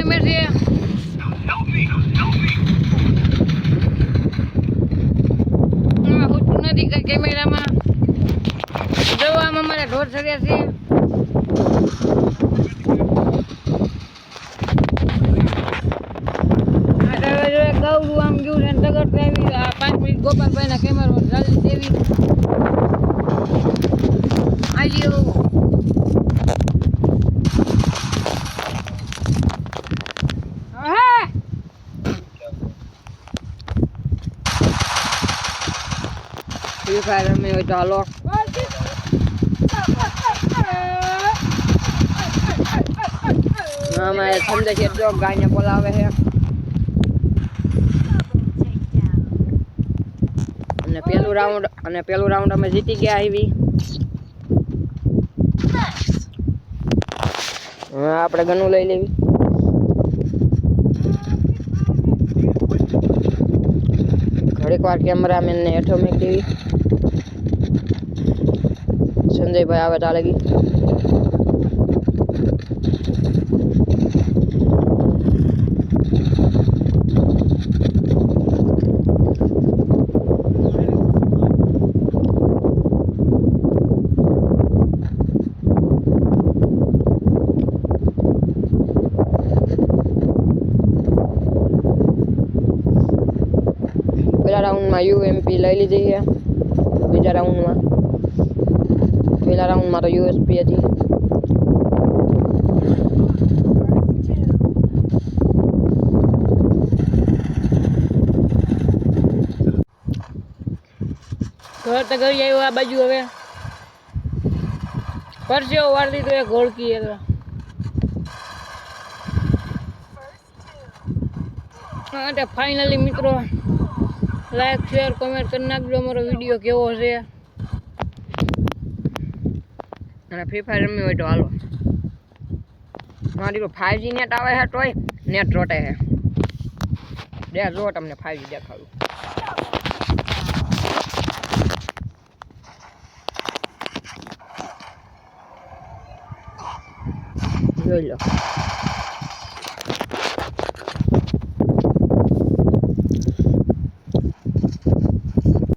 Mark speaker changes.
Speaker 1: kilometer here. નથી કઈ કેમેરામાં જવામાં મારે ઢોર સર્યા છે ગૌરું આમ ગયું છે તગડ આવી આ પાંચ મિનિટ ગોપાલભાઈના કેમેરો ચાલી દેવી આજે ફ્રી ફાયર રમી હોય હાલો અમારે સમજે છે જો ગાયને બોલાવે છે અને પેલું રાઉન્ડ, અને પેલું રાઉન્ડ અમે જીતી ગયા આવી. હા, આપણે ગનું લઈ લેવી. ઘડીક વાર કેમેરામેનને હેઠો મેક. દેવી સંજયભાઈ આવે ચાલે ગઈ પહેલા રાઉન્ડમાં યુએમપી લઈ લીધી છે. બીજા રાઉન્ડમાં પેલા રાઉન્ડમાં તો યુએસપી હતી ઘર તો ઘર આવ્યો આ બાજુ હવે પરસ્યો વાળતી તો એ ઘોળકી એ તો હા તે ફાઇનલી મિત્રો લાઈક શેર કમેન્ટ કરી નાખજો અમારો વીડિયો કેવો છે અને ફ્રી ફાયર રમવી હોય તો હાલો. મારી ફાઈવજી નેટ આવે છે તોય નેટ રોટે છે. બે જો તમને ફાઈવજી દેખાડું. જોઈ લો.